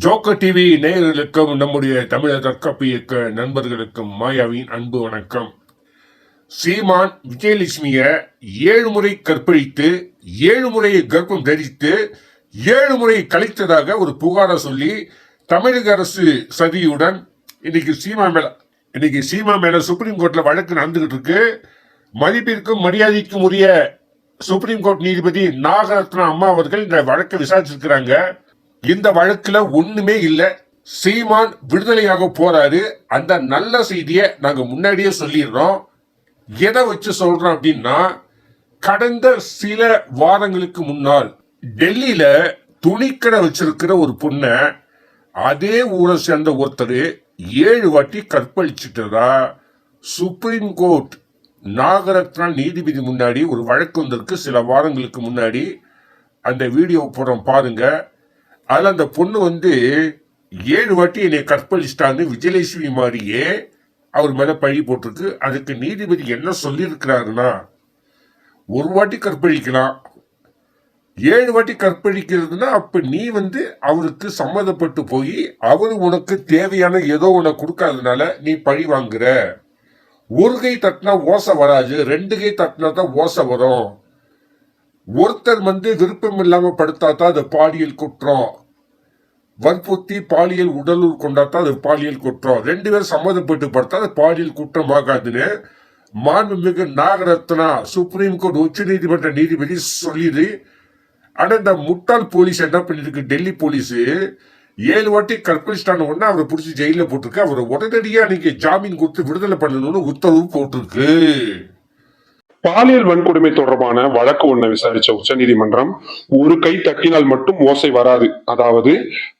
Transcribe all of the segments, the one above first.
Joker TV நேயர்களுக்கும் நம்முடைய தமிழக தற்காப்பு இயக்க நண்பர்களுக்கும் மாயாவின் அன்பு வணக்கம். சீமான் விஜயலட்சுமிய ஏழு முறை கற்பழித்து ஏழு முறை கர்ப்பம் தரித்து ஏழு முறை கழித்ததாக ஒரு புகாரை சொல்லி தமிழக அரசு சதியுடன் இன்னைக்கு சீமா மேல இன்னைக்கு சீமா மேல சுப்ரீம் கோர்ட்ல வழக்கு நடந்துகிட்டு இருக்கு. மதிப்பிற்கும் மரியாதைக்கும் உரிய சுப்ரீம் கோர்ட் நீதிபதி நாகரத்னா அம்மா அவர்கள் இந்த வழக்கை விசாரிச்சிருக்கிறாங்க. இந்த வழக்குல ஒண்ணுமே இல்லை. சீமான் விடுதலையாக போறாரு. அந்த நல்ல செய்தியை நாங்க முன்னாடியே சொல்லிடுறோம். எதை வச்சு சொல்றோம் அப்படின்னா கடந்த சில வாரங்களுக்கு முன்னால் டெல்லியில துணிக்கடை வச்சிருக்கிற ஒரு பொண்ணை அதே ஊரை சேர்ந்த ஒருத்தர் ஏழு வாட்டி கற்பழிச்சிட்டதா? சுப்ரீம் கோர்ட் நாகரத்னா நீதிபதி முன்னாடி ஒரு வழக்கு வந்திருக்கு சில வாரங்களுக்கு முன்னாடி. அந்த வீடியோ போடுறோம் பாருங்க. அதில் அந்த பொண்ணு வந்து ஏழு வாட்டி என்னை கற்பழிச்சிட்டான்னு விஜயலட்சுமி மாதிரியே அவர் மேலே பழி போட்டிருக்கு. அதுக்கு நீதிபதி என்ன சொல்லியிருக்கிறாருன்னா ஒரு வாட்டி கற்பழிக்கலாம் ஏழு வாட்டி கற்பழிக்கிறதுனா அப்போ நீ வந்து அவருக்கு சம்மதப்பட்டு போய் அவர் உனக்கு தேவையான ஏதோ உனக்கு கொடுக்காதனால நீ பழி வாங்குற. ஒரு கை தட்டினா ஓசை வராது ரெண்டு கை தட்டினா தான் ஓசை வரும். ஒருத்தர் வந்து விருப்பம் இல்லாமல் படுத்தா தான் அது பாலியல் குற்றம். வற்புறுத்தி பாலியல் உடலூர் கொண்டாத்தான் அது பாலியல் குற்றம். ரெண்டு பேரும் சம்மதப்பட்டு படுத்தா அது பாலியல் குற்றம் ஆகாதுன்னு மாண்புமிகு நாகரத்னா சுப்ரீம் கோர்ட் உச்ச நீதிமன்ற நீதிபதி சொல்லிடு ஆனா இந்த முட்டாள் போலீஸ் என்ன பண்ணிருக்கு? டெல்லி போலீஸ். ஏழு வாட்டி கற்பழிச்சிட்டான உடனே அவரை பிடிச்சி ஜெயில போட்டிருக்கு. அவரை உடனடியாக நீங்க ஜாமீன் கொடுத்து விடுதலை பண்ணணும்னு உத்தரவு போட்டிருக்கு. பாலியல் வன்கொடுமை தொடர்பான வழக்கு ஒன்றை விசாரிச்ச உச்சநீதிமன்றம் ஒரு கை தட்டினால் மட்டும் ஓசை வராது. அதாவது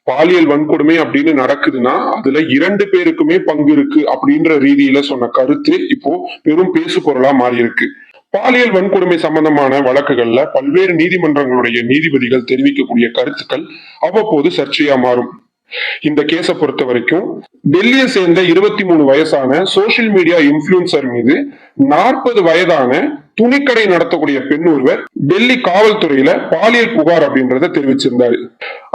பாலியல் வன்கொடுமை அப்படின்னு நடக்குதுன்னா அதுல இரண்டு பேருக்குமே பங்கு இருக்கு அப்படின்ற ரீதியில சொன்ன கருத்து இப்போ பெரும் பேசு பொருளா மாறி இருக்கு பாலியல் வன்கொடுமை சம்பந்தமான வழக்குகள்ல பல்வேறு நீதிமன்றங்களுடைய நீதிபதிகள் தெரிவிக்கக்கூடிய கருத்துக்கள் அவ்வப்போது சர்ச்சையா மாறும். இந்த கேஸை பொறுத்த வரைக்கும் டெல்லியை சேர்ந்த இருபத்தி மூணு வயசான சோசியல் மீடியா இன்ஃபுளுசர் மீது நாற்பது வயதான துணிக்கடை நடத்தக்கூடிய பெண் ஒருவர் டெல்லி காவல்துறையில பாலியல் புகார் அப்படின்றத தெரிவிச்சிருந்தாரு.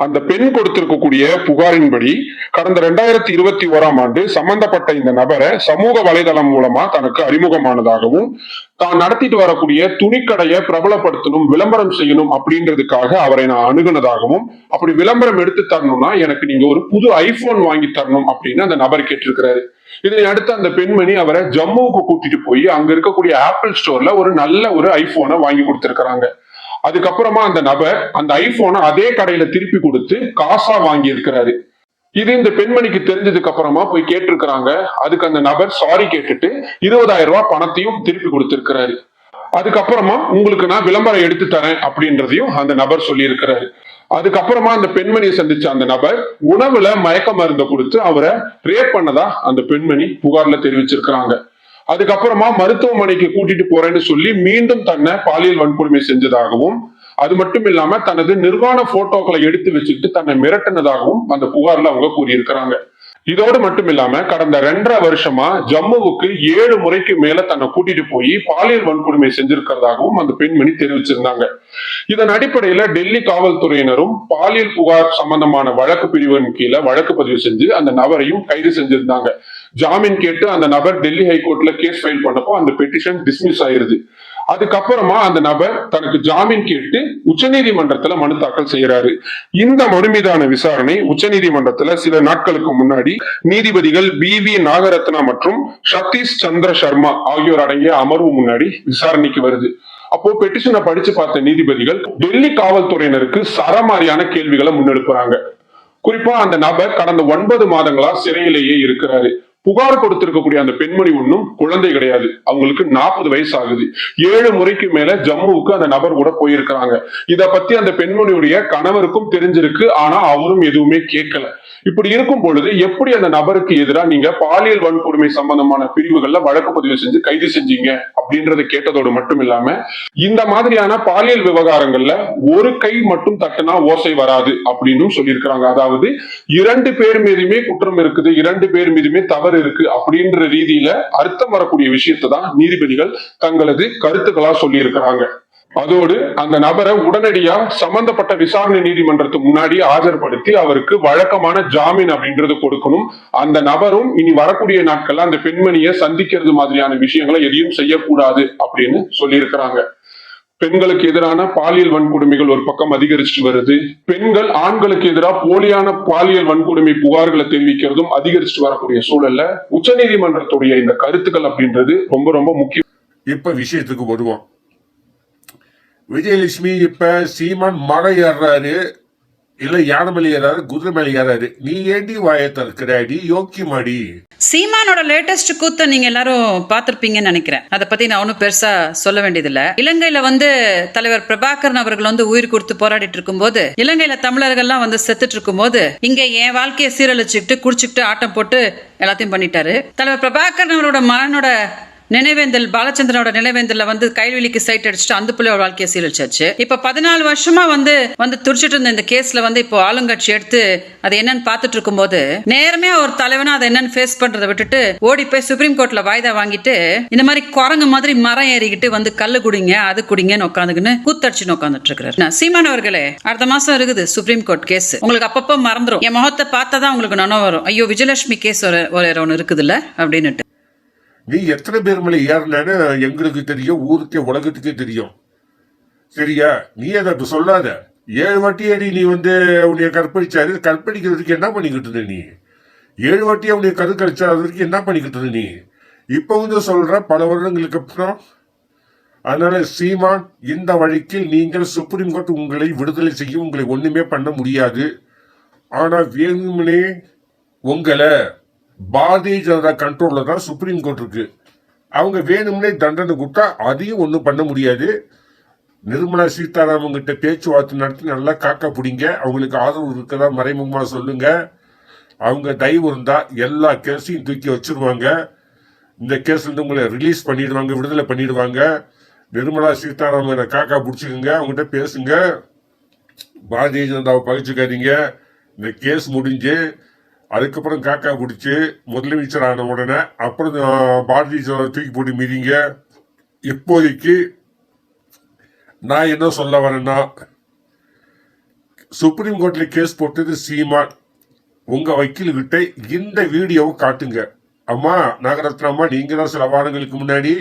அந்த பெண் கொடுத்திருக்கக்கூடிய புகாரின்படி கடந்த ரெண்டாயிரத்தி இருபத்தி ஓராம் ஆண்டு சம்பந்தப்பட்ட இந்த நபரை சமூக வலைதளம் மூலமா தனக்கு அறிமுகமானதாகவும் தான் நடத்திட்டு வரக்கூடிய துணிக்கடையை பிரபலப்படுத்தணும் விளம்பரம் செய்யணும் அப்படின்றதுக்காக அவரை நான் அணுகுனதாகவும் அப்படி விளம்பரம் எடுத்து தரணும்னா எனக்கு நீங்க ஒரு புது ஐபோன் வாங்கி தரணும் அப்படின்னு அந்த நபர் கேட்டிருக்கிறாரு. இதனை அடுத்து அந்த பெண்மணி அவரை ஜம்முவுக்கு கூட்டிட்டு போய் அங்க இருக்கக்கூடிய ஆப்பிள் ஸ்டோர்ல ஒரு நல்ல ஒரு ஐபோனை வாங்கி கொடுத்திருக்கிறாங்க. அதுக்கப்புறமா அந்த நபர் அந்த ஐபோனை அதே கடையில திருப்பி கொடுத்து காசா வாங்கி இருக்கிறாரு. இது இந்த பெண்மணிக்கு தெரிஞ்சதுக்கு அப்புறமா போய் கேட்டிருக்கிறாங்க. அதுக்கு அந்த நபர் சாரி கேட்டுட்டு இருபதாயிரம் ரூபாய் பணத்தையும் திருப்பி கொடுத்திருக்கிறாரு. அதுக்கப்புறமா உங்களுக்கு நான் விளம்பரம் எடுத்து தரேன் அப்படின்றதையும் அந்த நபர் சொல்லியிருக்கிறாரு. அதுக்கப்புறமா அந்த பெண்மணியை சந்திச்ச அந்த நபர் உணவுல மயக்க மருந்தை கொடுத்து அவரை ரேப் பண்ணதா அந்த பெண்மணி புகார்ல தெரிவிச்சிருக்கிறாங்க. அதுக்கப்புறமா மருத்துவமனைக்கு கூட்டிட்டு போறேன்னு சொல்லி மீண்டும் தன்னை பாலியல் வன்கொடுமை செஞ்சதாகவும் அது மட்டும் இல்லாம தனது நிர்வாண போட்டோக்களை எடுத்து வச்சுட்டு தன்னை மிரட்டினதாகவும் அந்த புகார்ல அவங்க கூறியிருக்கிறாங்க. இதோடு மட்டும் இல்லாம கடந்த ரெண்டரை வருஷமா ஜம்முவுக்கு ஏழு முறைக்கு மேல தன்னை கூட்டிட்டு போய் பாலியல் வன்கொடுமை செஞ்சிருக்கிறதாகவும் அந்த பெண்மணி தெரிவிச்சிருந்தாங்க. இதன் அடிப்படையில டெல்லி காவல்துறையினரும் பாலியல் புகார் சம்பந்தமான வழக்கு பிரிவின் கீழே வழக்கு பதிவு செஞ்சு அந்த நபரையும் கைது செஞ்சிருந்தாங்க. ஜாமீன் கேட்டு அந்த நபர் டெல்லி ஹைகோர்ட்ல கேஸ் ஃபைல் பண்ணப்போ அந்த பெட்டிஷன் டிஸ்மிஸ் ஆயிருது. அதுக்கப்புறமா அந்த நபர் தனக்கு ஜாமீன் கேட்டு உச்சநீதிமன்றத்துல மனு தாக்கல் செய்யறாரு. இந்த மனு மீதான விசாரணை உச்சநீதிமன்றத்துல சில நாட்களுக்கு முன்னாடி நீதிபதிகள் பி வி நாகரத்னா மற்றும் சதீஷ் சந்திர சர்மா ஆகியோர் அடங்கிய அமர்வு முன்னாடி விசாரணைக்கு வருது. அப்போ பெட்டிஷனை படிச்சு பார்த்த நீதிபதிகள் டெல்லி காவல்துறையினருக்கு சரமாரியான கேள்விகளை முன்னெடுப்புறாங்க குறிப்பா அந்த நபர் கடந்த ஒன்பது மாதங்களா சிறையிலேயே இருக்கிறாரு. புகார் கொடுத்திருக்கக்கூடிய அந்த பெண்மணி ஒன்றும் குழந்தை கிடையாது. அவங்களுக்கு நாற்பது வயசு ஆகுது ஏழு முறைக்கு மேல ஜம்முவுக்கு அந்த நபர் கூட போயிருக்கிறாங்க. இத பத்தி அந்த பெண்மணியுடைய கணவருக்கும் தெரிஞ்சிருக்கு. ஆனா அவரும் எதுவுமே கேட்கல. இப்படி இருக்கும் பொழுது எப்படி அந்த நபருக்கு எதிராக நீங்க பாலியல் வன்கொடுமை சம்பந்தமான பிரிவுகள்ல வழக்கு பதிவு செஞ்சு கைது செஞ்சீங்க அப்படின்றத கேட்டதோடு மட்டும் இல்லாம இந்த மாதிரியான பாலியல் விவகாரங்கள்ல ஒரு கை மட்டும் தட்டுனா ஓசை வராது அப்படின்னு சொல்லியிருக்கிறாங்க. அதாவது இரண்டு பேர் மீதுமே குற்றம் இருக்குது இரண்டு பேர் மீதுமே தவறு இருக்கு அப்படின்ற ரீதியில அர்த்தம் வரக்கூடிய விஷயத்தை தான் நீதிபதிகள் தங்களது கருத்துக்களா சொல்லியிருக்கிறாங்க. அதோடு அந்த நபரை உடனடியா சம்பந்தப்பட்ட விசாரணை நீதிமன்றத்துக்கு முன்னாடி ஆஜர்படுத்தி அவருக்கு வழக்கமான ஜாமீன் அப்படின்றது கொடுக்கணும். அந்த நபரும் இனி வரக்கூடிய நாட்கள்ல அந்த பெண்மணியை சந்திக்கிறது மாதிரியான விஷயங்களை எதையும் செய்யக்கூடாது அப்படின்னு சொல்லியிருக்கிறாங்க. பெண்களுக்கு எதிரான பாலியல் வன்கொடுமைகள் ஒரு பக்கம் அதிகரிச்சுட்டு வருது. பெண்கள் ஆண்களுக்கு எதிராக போலியான பாலியல் வன்கொடுமை புகார்களை தெரிவிக்கிறதும் அதிகரிச்சுட்டு வரக்கூடிய சூழல்ல உச்சநீதிமன்றத்துடைய இந்த கருத்துக்கள் அப்படின்றது ரொம்ப ரொம்ப முக்கியம். இப்ப விஷயத்துக்கு வருவோம். விஜயலட்சுமி இப்ப சீமான் மலை ஏறாரு இல்ல யானை மேல ஏறாரு குதிரை மேல ஏறாரு. நீ ஏண்டி வாயை திறக்கிற நீ யோக்கியமாடி சீமானோட லேட்டஸ்ட் கூத்த நீங்க எல்லாரும் பார்த்திருப்பீங்கன்னு நினைக்கிறேன். அதை பத்தி நான் ஒன்றும் பெருசா சொல்ல வேண்டியதில்ல. இலங்கையில வந்து தலைவர் பிரபாகரன் அவர்கள் வந்து உயிர் கொடுத்து போராடிட்டு இருக்கும்போது இலங்கையில தமிழர்கள்லாம் வந்து செத்துட்டு இருக்கும்போது இங்க என் வாழ்க்கையை சீரழிச்சுக்கிட்டு குடிச்சுக்கிட்டு ஆட்டம் போட்டு எல்லாத்தையும் பண்ணிட்டாரு. தலைவர் பிரபாகரன் அவரோட மகனோட நினைவேந்தல் பாலச்சந்திரனோட நினைவேந்தல்ல வந்து கைவெளிக்கு சைட் அடிச்சுட்டு அந்த பிள்ளையோட வாழ்க்கையை சீரழிச்சாச்சு. இப்ப பதினாலு வருஷமா வந்து வந்து துடிச்சிட்டு இருந்த இந்த கேஸ்ல வந்து இப்போ ஆளுங்கட்சி எடுத்து அது என்னன்னு பார்த்துட்டு இருக்கும்போது நேரமே ஒரு தலைவனா அதை என்னன்னு ஃபேஸ் பண்றதை விட்டுட்டு ஓடி போய் சுப்ரீம் கோர்ட்ல வாய்தா வாங்கிட்டு இந்த மாதிரி குரங்கு மாதிரி மரம் ஏறிக்கிட்டு வந்து கல்லு குடிங்க அது குடிங்கன்னு உட்காந்துக்கின்னு கூத்தடிச்சு உட்காந்துட்டு இருக்கிறாரு. நான் சீமான் அவர்களே அடுத்த மாசம் இருக்குது சுப்ரீம் கோர்ட் கேஸ் உங்களுக்கு அப்பப்போ மறந்துடும் என் முகத்தை பார்த்தா தான் உங்களுக்கு நனம் வரும். ஐயோ விஜயலட்சுமி கேஸ் ஒரு ஒரு ஒன்று இருக்குதுல்ல அப்படின்னுட்டு. நீ எத்தனை பேர் மேல ஏறினேன்னு எங்களுக்கு தெரியும் ஊருக்கே உலகத்துக்கே தெரியும். சரியா? நீ அதை அப்படி சொல்லாத. ஏழு வாட்டி அடி நீ வந்து உன்னைய கற்பழிச்சாரு கற்பழிக்கிறதுக்கு என்ன பண்ணிக்கிட்டு இருந்த நீ? ஏழு வாட்டி உன்னைய கரு கழிச்சாததுக்கு என்ன பண்ணிக்கிட்டு இருந்த நீ? இப்போ வந்து சொல்ற பல வருடங்களுக்கு அப்புறம் அதனால சீமான் இந்த வழக்கில் நீங்கள் சுப்ரீம் கோர்ட் உங்களை விடுதலை செய்ய உங்களை ஒண்ணுமே பண்ண முடியாது. ஆனா வேணுமனே உங்களை பாரதிய ஜனதா கண்ட்ரோல்ல தான் சுப்ரீம் கோர்ட் இருக்கு. அவங்க வேணும்னே தண்டனை கொடுத்தா அதையும் ஒன்றும் பண்ண முடியாது. நிர்மலா சீதாராமன் கிட்ட பேச்சுவார்த்தை நடத்தி நல்லா காக்கா பிடிங்க. அவங்களுக்கு ஆதரவு இருக்கதா மறைமுகமாக சொல்லுங்க. அவங்க தயவு இருந்தா எல்லா கேஸையும் தூக்கி வச்சிருவாங்க. இந்த கேஸ்லேருந்து உங்களை ரிலீஸ் பண்ணிடுவாங்க விடுதலை பண்ணிடுவாங்க. நிர்மலா சீதாராமனை காக்கா பிடிச்சிக்கோங்க அவங்ககிட்ட பேசுங்க. பாரதிய ஜனதாவை பகிச்சுக்காதீங்க இந்த கேஸ் முடிஞ்சு அதுக்கப்புறம் காக்கா பிடிச்சி முதலமைச்சர் ஆன உடனே அப்புறம் பாரதிய ஜனதா தூக்கி போட்டு மீறிங்க இப்போதைக்கு நான் என்ன சொல்ல வரேன்னா சுப்ரீம் கோர்ட்ல கேஸ் போட்டது சீமான். உங்க வக்கீல்கிட்ட இந்த வீடியோவை காட்டுங்க. அம்மா நாகரத்ன அம்மா நீங்க தான் சில வாரங்களுக்கு முன்னாடி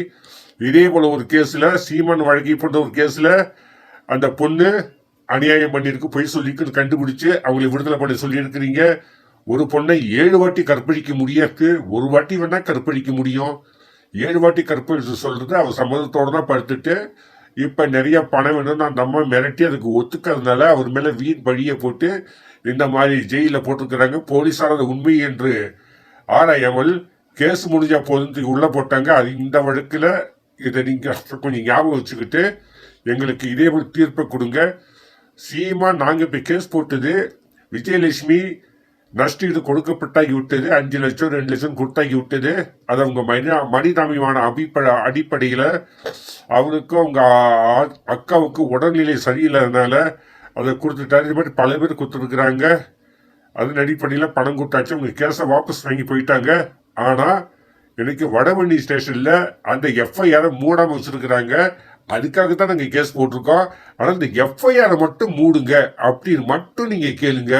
இதே போல ஒரு கேஸ்ல சீமான் வழங்கப்பட்ட ஒரு கேஸ்ல அந்த பொண்ணு அநியாயம் பண்ணியிருக்கு பொய் சொல்லிக்கு கண்டுபிடிச்சு அவங்களை விடுதலை பண்ண சொல்லியிருக்கிறீங்க. ஒரு பொண்ணை ஏழு வாட்டி கற்பழிக்க முடியாது ஒரு வாட்டி வேணா கற்பழிக்க முடியும். ஏழு வாட்டி கற்பழிச்சு சொல்றது அவர் சம்மதத்தோட தான் படுத்துட்டு இப்ப நிறைய பணம் வேணும்னு அந்த அம்மா மிரட்டி அதுக்கு ஒத்துக்கிறதுனால அவர் மேல வீண் பழியை போட்டு இந்த மாதிரி ஜெயில போட்டிருக்கிறாங்க. போலீசார் அது உண்மை என்று ஆராயாமல் கேஸ் முடிஞ்சா போதுன்னு உள்ள போட்டாங்க. அது இந்த வழக்குல இதை நீங்க கொஞ்சம் ஞாபகம் வச்சுக்கிட்டு எங்களுக்கு இதே மாதிரி தீர்ப்பை கொடுங்க. சீமா நாங்க இப்ப கேஸ் போட்டது. விஜயலட்சுமி நஷ்டீடு கொடுக்கப்பட்டாகி விட்டது அஞ்சு லட்சம் ரெண்டு லட்சம் கொடுத்தாகி விட்டது அது அவங்க மனித மனிதாபிமான அடிப்படை அடிப்படையில் அவனுக்கும் அவங்க அக்காவுக்கு உடல்நிலை சரியில்லாதனால அதை கொடுத்துட்டாரு. இது மாதிரி பல பேர் கொடுத்துருக்குறாங்க. அதன் அடிப்படையில் பணம் கொடுத்தாச்சு. அவங்க கேஸை வாபஸ் வாங்கி போயிட்டாங்க. ஆனால் எனக்கு வடவண்டி ஸ்டேஷனில் அந்த எஃப்ஐஆரை மூடாமல் வச்சுருக்குறாங்க. அதுக்காக தான் நாங்கள் கேஸ் போட்டிருக்கோம். ஆனால் இந்த எஃப்ஐஆரை மட்டும் மூடுங்க அப்படின்னு மட்டும் நீங்கள் கேளுங்க.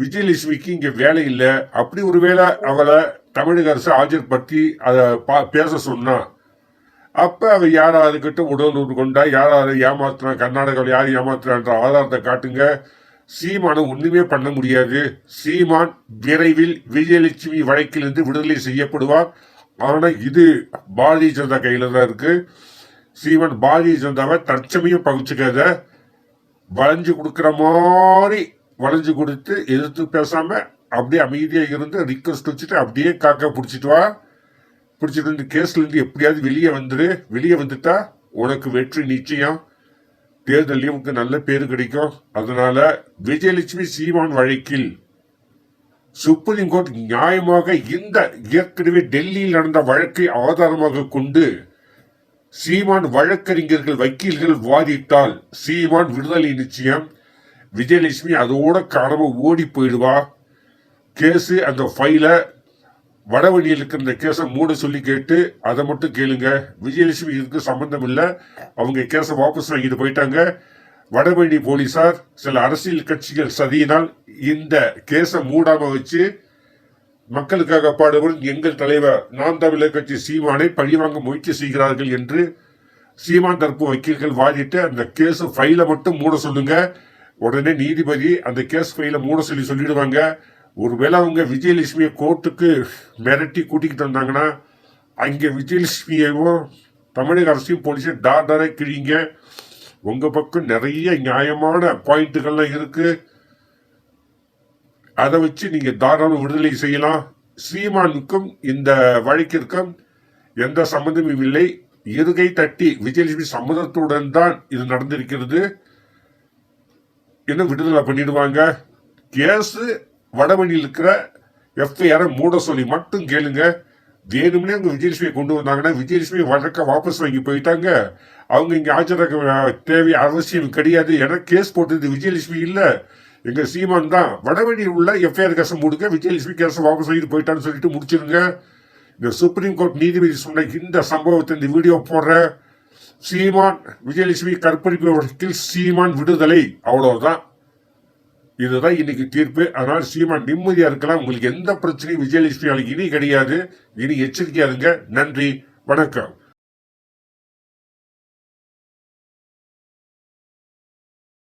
விஜயலட்சுமிக்கு இங்கே வேலை இல்லை. அப்படி ஒரு வேளை அவளை தமிழக அரசு ஆஜர்படுத்தி அதை பா- பேச சொன்னா அப்ப அவ யாரா இருக்கட்டும் உடல் கொண்டா யாரா ஏமாத்துறா கர்நாடகாவில் யார் ஏமாத்துறான்ற ஆதாரத்தை காட்டுங்க. சீமானை ஒண்ணுமே பண்ண முடியாது. சீமான் விரைவில் விஜயலட்சுமி வழக்கிலிருந்து விடுதலை செய்யப்படுவார். ஆனா இது பாரதிய ஜனதா கையில தான் இருக்கு. சீமான் பாரதிய ஜனதாவை தற்சமயம் பகுச்சுக்காத வளைஞ்சு கொடுக்குற மாதிரி வளைஞ்சு கொடுத்து எதிர்த்து பேசாம அப்படியே அமைதியாக இருந்து ரிக்வஸ்ட் வச்சுட்டு அப்படியே காக்கா பிடிச்சிட்டு வா. பிடிச்சிட்டு இந்த கேஸ்ல இருந்து எப்படியாவது வெளியே வந்துரு. வெளியே வந்துட்டா உனக்கு வெற்றி நிச்சயம். தேர்தலையும் உனக்கு நல்ல பேரு கிடைக்கும். அதனால விஜயலட்சுமி சீமான் வழக்கில் சுப்ரீம் கோர்ட் நியாயமாக இந்த ஏற்கனவே டெல்லியில் நடந்த வழக்கை ஆதாரமாக கொண்டு சீமான் வழக்கறிஞர்கள் வக்கீல்கள் வாதிட்டால் சீமான் விடுதலை நிச்சயம். விஜயலட்சுமி அதோட காணாம ஓடி போயிடுவா. கேஸு அந்த ஃபைலை வடவழியில் இருக்கிற இந்த கேஸை மூட சொல்லி கேட்டு அதை மட்டும் கேளுங்க. விஜயலட்சுமி இதுக்கு சம்மந்தம் இல்லை. அவங்க கேஸை வாபஸ் வாங்கிட்டு போயிட்டாங்க. வடவழி போலீசார் சில அரசியல் கட்சிகள் சதியினால் இந்த கேஸை மூடாம வச்சு மக்களுக்காக பாடுபடும் எங்கள் தலைவர் நாம் தமிழர் கட்சி சீமானை பழிவாங்க முயற்சி செய்கிறார்கள் என்று சீமான் தரப்பு வக்கீல்கள் வாதிட்டு அந்த கேஸு ஃபைலை மட்டும் மூட சொல்லுங்க. உடனே நீதிபதி அந்த கேஸ் ஃபைல மூட சொல்லி சொல்லிடுவாங்க. ஒருவேளை அவங்க விஜயலட்சுமியை கோர்ட்டுக்கு மிரட்டி கூட்டிக்கிட்டு வந்தாங்கன்னா அங்கே விஜயலட்சுமியையும் தமிழக அரசையும் போலீஸையும் டார் கிழிங்க. உங்க பக்கம் நிறைய நியாயமான பாயிண்ட்டுகள்லாம் இருக்கு. அதை வச்சு நீங்க தாராள விடுதலை செய்யலாம். சீமானுக்கும் இந்த வழக்கிற்கும் எந்த சம்மந்தமும் இல்லை. இருகை தட்டி விஜயலட்சுமி சம்மதத்துடன் தான் இது நடந்திருக்கிறது. என்ன விடுதலை பண்ணிடுவாங்க? கேஸு வடமணியில் இருக்கிற எஃப்ஐஆரை மூட சொல்லி மட்டும் கேளுங்க. வேணும்னே அவங்க விஜயலட்சுமியை கொண்டு வந்தாங்கன்னா விஜயலட்சுமி வழக்க வாபஸ் வாங்கி போயிட்டாங்க. அவங்க இங்கே ஆஜராக தேவை அவசியம் கிடையாது. ஏன்னா கேஸ் போட்டது விஜயலட்சுமி இல்லை. எங்கள் சீமான் தான். வடவெளியில் உள்ள எஃப்ஐஆர் கேஸை மூடுங்க. விஜயலட்சுமி கேஸை வாபஸ் வாங்கிட்டு போயிட்டான்னு சொல்லிட்டு முடிச்சிருங்க. இந்த சுப்ரீம் கோர்ட் நீதிபதி சொன்ன இந்த சம்பவத்தை இந்த வீடியோ போடுற சீமான் விஜயலட்சுமி கற்பழிப்பு வழக்கில் சீமான் விடுதலை. அவ்வளவுதான். இதுதான் இன்னைக்கு தீர்ப்பு. அதனால் சீமான் நிம்மதியா இருக்கலாம். உங்களுக்கு எந்த பிரச்சனையும் விஜயலட்சுமி இனி கிடையாது. இனி எச்சரிக்கையா இருங்க. நன்றி. வணக்கம்.